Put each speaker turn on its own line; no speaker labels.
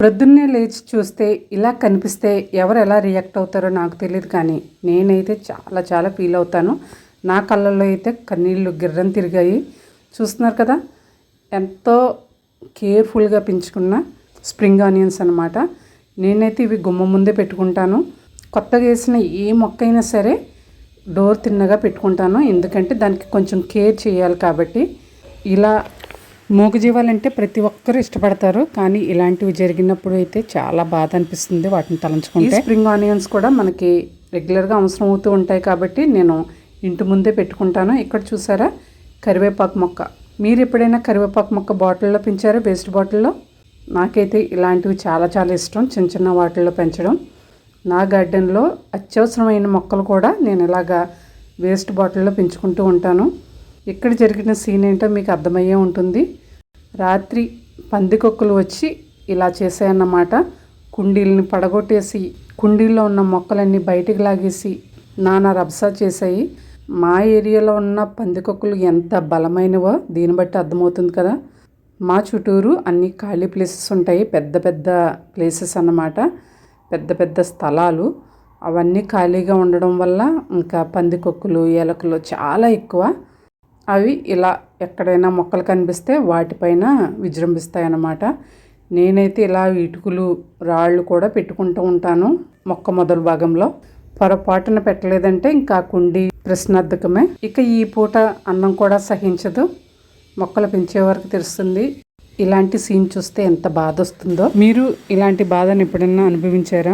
ప్రొద్దున్నే లేచి చూస్తే ఇలా కనిపిస్తే ఎవరు ఎలా రియాక్ట్ అవుతారో నాకు తెలియదు కానీ నేనైతే చాలా చాలా ఫీల్ అవుతాను. నా కళ్ళల్లో అయితే కన్నీళ్ళు గిర్రం తిరిగాయి. చూస్తున్నారు కదా? ఎంతో కేర్ఫుల్గా పెంచుకున్న స్ప్రింగ్ ఆనియన్స్ అనమాట నేనైతే ఇవి గుమ్మ ముందే పెట్టుకుంటాను. కొత్తగా వేసిన ఏ మొక్క అయినా సరే డోర్ తిన్నగా పెట్టుకుంటాను. ఎందుకంటే దానికి కొంచెం కేర్ చేయాలి కాబట్టి. ఇలా మూగజీవాలంటే ప్రతి ఒక్కరు ఇష్టపడతారు కానీ ఇలాంటివి జరిగినప్పుడు అయితే చాలా బాధ అనిపిస్తుంది వాటిని తలంచుకుంటే. స్ప్రింగ్ ఆనియన్స్ కూడా మనకి రెగ్యులర్గా అవసరం అవుతూ ఉంటాయి కాబట్టి నేను ఇంటి ముందే పెట్టుకుంటాను. ఇక్కడ చూసారా? కరివేపాకు మొక్క. మీరు ఎప్పుడైనా కరివేపాకు మొక్క బాటిల్లో పెంచారా? వేస్ట్ బాటిల్లో? నాకైతే ఇలాంటివి చాలా చాలా ఇష్టం చిన్న చిన్న వాటిల్లో పెంచడం. నా గార్డెన్లో అత్యవసరమైన మొక్కలు కూడా నేను ఇలాగా వేస్ట్ బాటిల్లో పెంచుకుంటూ ఉంటాను. ఇక్కడ జరిగిన సీన్ ఏంటో మీకు అర్థమయ్యే ఉంటుంది. రాత్రి పందికొక్కులు వచ్చి ఇలా చేశాయన్నమాట. కుండీలని పడగొట్టేసి కుండీల్లో ఉన్న మొక్కలన్నీ బయటికి లాగేసి నానా రబ్సా చేశాయి. మా ఏరియాలో ఉన్న పందికొక్కులు ఎంత బలమైనవో దీన్ని బట్టి అర్థమవుతుంది కదా. మా చుట్టూరు అన్ని ఖాళీ ప్లేసెస్ ఉంటాయి. పెద్ద పెద్ద ప్లేసెస్ అన్నమాట. పెద్ద పెద్ద స్థలాలు. అవన్నీ ఖాళీగా ఉండడం వల్ల ఇంకా పందికొక్కులు ఎలకలు చాలా ఎక్కువ. అవి ఇలా ఎక్కడైనా మొక్కలు కనిపిస్తే వాటిపైన విజృంభిస్తాయి అన్నమాట నేనైతే ఇలా ఇటుకలు రాళ్ళు కూడా పెట్టుకుంటూ ఉంటాను మొక్క మొదలు భాగంలో. పొరపాటున పెట్టలేదంటే ఇంకా కుండి ప్రశ్నార్థకమే. ఇక ఈ పూట అన్నం కూడా సహించదు. మొక్కలు పెంచే వరకు తెలుస్తుంది ఇలాంటి సీన్ చూస్తే ఎంత బాధ వస్తుందో మీరు ఇలాంటి బాధను ఎప్పుడైనా అనుభవించారా?